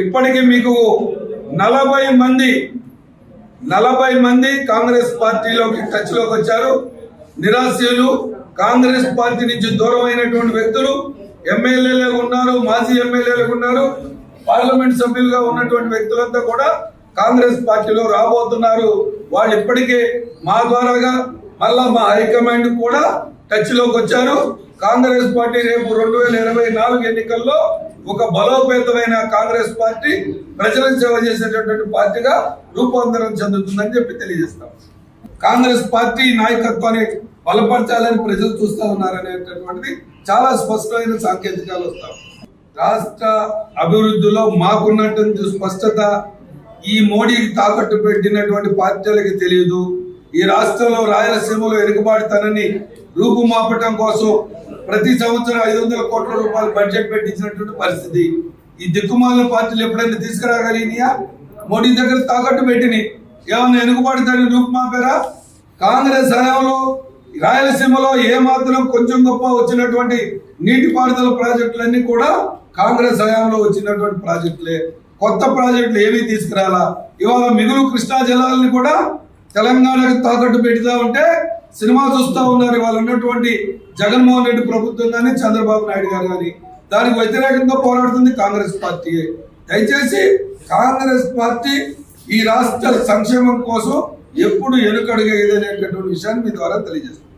ఇప్పటికీ మీకు నలభై మంది నలభై మంది కాంగ్రెస్ పార్టీలోకి టచ్లోకి వచ్చారు. నిరాశ్యులు కాంగ్రెస్ పార్టీ నుంచి దూరమైనటువంటి వ్యక్తులు ఎమ్మెల్యేలు ఉన్నారు మాజీ ఎమ్మెల్యేలు ఉన్నారు. పార్లమెంట్ సభ్యులుగా ఉన్నటువంటి వ్యక్తులంతా కూడా కాంగ్రెస్ పార్టీలో రాబోతున్నారు. వాళ్ళు ఇప్పటికే మా ద్వారాగా మళ్ళా మా హైకమాండ్ కూడా టచ్లోకి వచ్చారు. కాంగ్రెస్ పార్టీ రేపు రెండు వేల ఇరవై నాలుగు ఎన్నికల్లో ఒక బలోపేతమైన కాంగ్రెస్ పార్టీ ప్రజలను సేవ చేసేటటువంటి పార్టీగా రూపాంతరం చెందుతుందని చెప్పి తెలియజేస్తాం. కాంగ్రెస్ పార్టీ నాయకత్వాన్ని బలపరచాలని ప్రజలు చూస్తా ఉన్నారనేటటువంటిది చాలా స్పష్టమైన సాంకేతికాలు వస్తాం రాష్ట్ర అభివృద్ధిలో మాకున్నటువంటి స్పష్టత ఈ మోడీకి తాకట్టు పెట్టినటువంటి పార్టీలకి తెలియదు. ఈ రాష్ట్రంలో రాయలసీమలో వెనుకబాటుతనని రూపుమాపటం కోసం ప్రతి సంవత్సరం ఐదు వందల కోట్ల రూపాయలు బడ్జెట్ పెట్టించినటువంటి పరిస్థితి. ఈ దిక్కుమాలిన పార్టీలు ఎప్పుడైనా తీసుకురాగలిగినాయా? మోడీ దగ్గర తాకట్టు పెట్టినాయి ఏమన్నా వెనుకబాటుతని రూపుమాపారా కాంగ్రెస్ హయాంలో రాయలసీమలో ఏమాత్రం కొంచెం గొప్ప వచ్చినటువంటి నీటిపారుదల ప్రాజెక్టులన్నీ కూడా కాంగ్రెస్ హయాంలో వచ్చినటువంటి ప్రాజెక్టులే. కొత్త ప్రాజెక్టులు ఏమీ తీసుకురాలా? ఇవాళ మిగులు కృష్ణా జలాలని కూడా తెలంగాణకు తాకట్టు పెడతా ఉంటే సినిమా చూస్తూ ఉన్నారు వాళ్ళు ఉన్నటువంటి జగన్మోహన్ రెడ్డి ప్రభుత్వం కానీ చంద్రబాబు నాయుడు గారు కానీ. దానికి వ్యతిరేకంగా పోరాడుతుంది కాంగ్రెస్ పార్టీ. దయచేసి కాంగ్రెస్ పార్టీ ఈ రాష్ట్ర సంక్షేమం కోసం ఎప్పుడు వెనుకడుగేదనేటటువంటి విషయాన్ని మీ ద్వారా తెలియజేస్తుంది